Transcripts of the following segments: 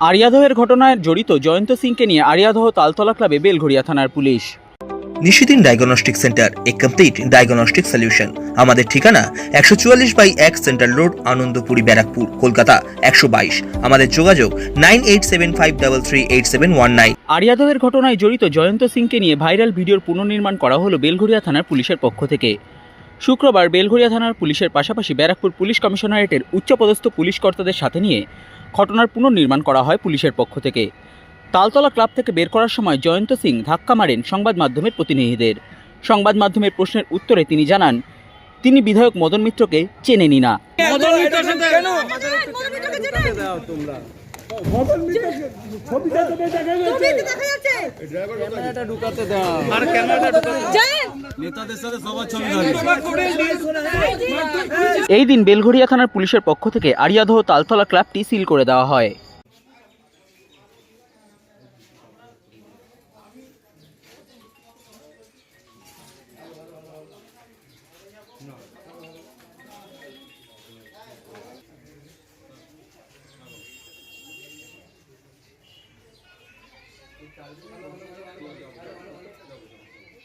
আরিয়াদহের ঘটনায় জড়িত জয়ন্ত সিংকে নিয়ে আরিয়াদহ তালতলা ক্লাবে বেলঘড়িয়া থানার পুলিশ। নিশিদিন ডায়াগনস্টিক সেন্টার এ কমপ্লিট ডায়াগনস্টিক সলিউশন আমাদের ঠিকানা একশো চুয়াল্লিশ বাই এক সেন্ট্রাল রোড আনন্দপুরি ব্যারাকপুর কলকাতা একশো বাইশ। আমাদের যোগাযোগ nine eight seven five double three eight seven one nine. আরিয়াদহের ঘটনায় জড়িত জয়ন্ত সিংকে নিয়ে ভাইরাল ভিডিওর পুনর্নির্মাণ করা হলো বেলঘড়িয়া থানার পুলিশের পক্ষ থেকে। শুক্রবার বেলঘড়িয়া থানার পুলিশের পাশাপাশি ব্যারাকপুর পুলিশ কমিশনারেটের উচ্চপদস্থ পুলিশ কর্তাদের সাথে নিয়ে ঘটনার পুনর্নির্মাণ করা হয় পুলিশের পক্ষ থেকে। তালতলা ক্লাব থেকে বের করার সময় জয়ন্ত সিং ধাক্কা মারেন সংবাদ মাধ্যমের প্রতিনিধিদের। সংবাদ মাধ্যমের প্রশ্নের উত্তরে তিনি জানান তিনি বিধায়ক মদন মিত্রকে চেনেনি না। এই দিন বেলঘড়িয়া থানার পুলিশের পক্ষ থেকে আরিয়াদহ তালতলা ক্লাবটি সিল করে দেওয়া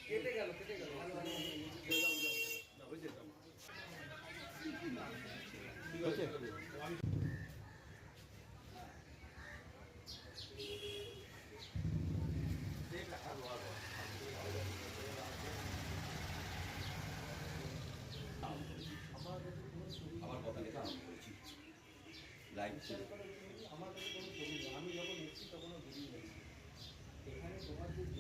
কেটে গেল কেটে গেল আমার কথা লেখা আমি বলছি লাইভ ছিল আমার কাছে কোনো ছবি আমি যখন এসেছি তখনও ভিডিও নেই।